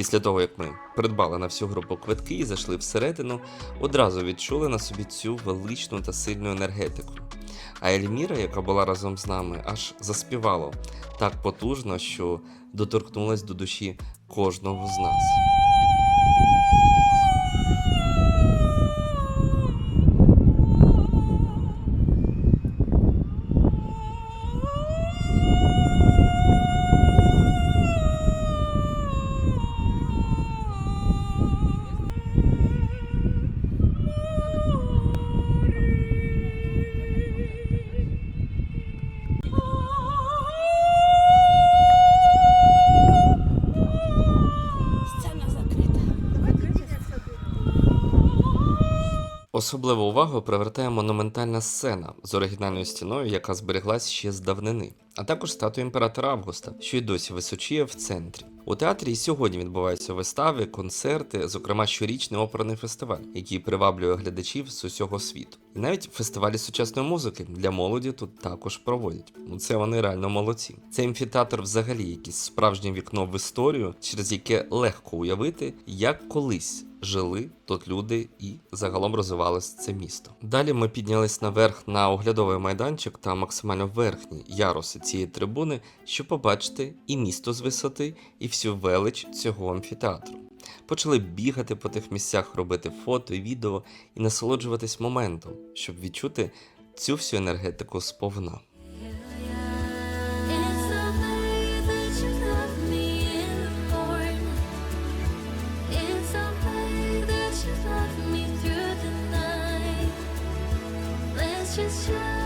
Після того, як ми придбали на всю групу квитки і зайшли всередину, одразу відчули на собі цю величну та сильну енергетику. А Ельміра, яка була разом з нами, аж заспівала так потужно, що доторкнулась до душі кожного з нас. Особливу увагу привертає монументальна сцена з оригінальною стіною, яка збереглась ще з давнини, а також статуя імператора Августа, що й досі височіє в центрі. У театрі і сьогодні відбуваються вистави, концерти, зокрема щорічний оперний фестиваль, який приваблює глядачів з усього світу. І навіть фестивалі сучасної музики для молоді тут також проводять. Ну це вони реально молодці. Цей амфітеатр взагалі якесь справжнє вікно в історію, через яке легко уявити, як колись жили тут люди і загалом розвивалось це місто. Далі ми піднялись наверх на оглядовий майданчик та максимально верхні яруси цієї трибуни, щоб побачити і місто з висоти, і всю велич цього амфітеатру. Почали бігати по тих місцях, робити фото і відео і насолоджуватись моментом, щоб відчути цю всю енергетику сповна. just